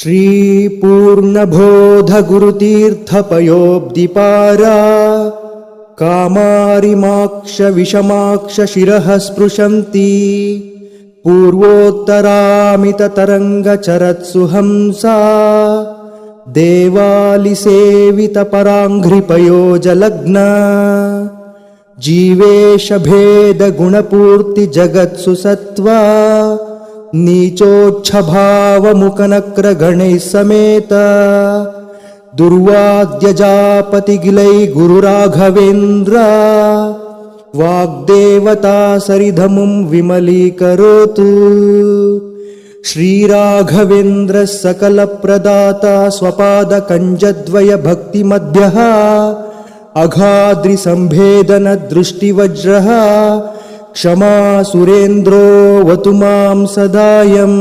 श्रीपूर्णबोधगुरुतीर्थपयोब्दिपारा कामारिमाक्षविषमाक्षशिरः स्पृशन्ति पूर्वोत्तरामिततरङ्गचरत्सु हंसा देवालिसेवितपराङ्घ्रिपयोजलग्ना जीवेशभेदगुणपूर्तिजगत्सु सत्त्वा नीचोच्छभावमुखनक्रगणैः समेत दुर्वाद्यजापतिगिलै गुरुराघवेन्द्र। वाग्देवता सरिधमुं विमलीकरोतु। श्रीराघवेन्द्रः सकलप्रदाता स्वपादकञ्जद्वयभक्तिमध्यः। अघाद्रिसम्भेदनदृष्टिवज्रः क्षमा सुरेन्द्रोऽवतु मां सदायम्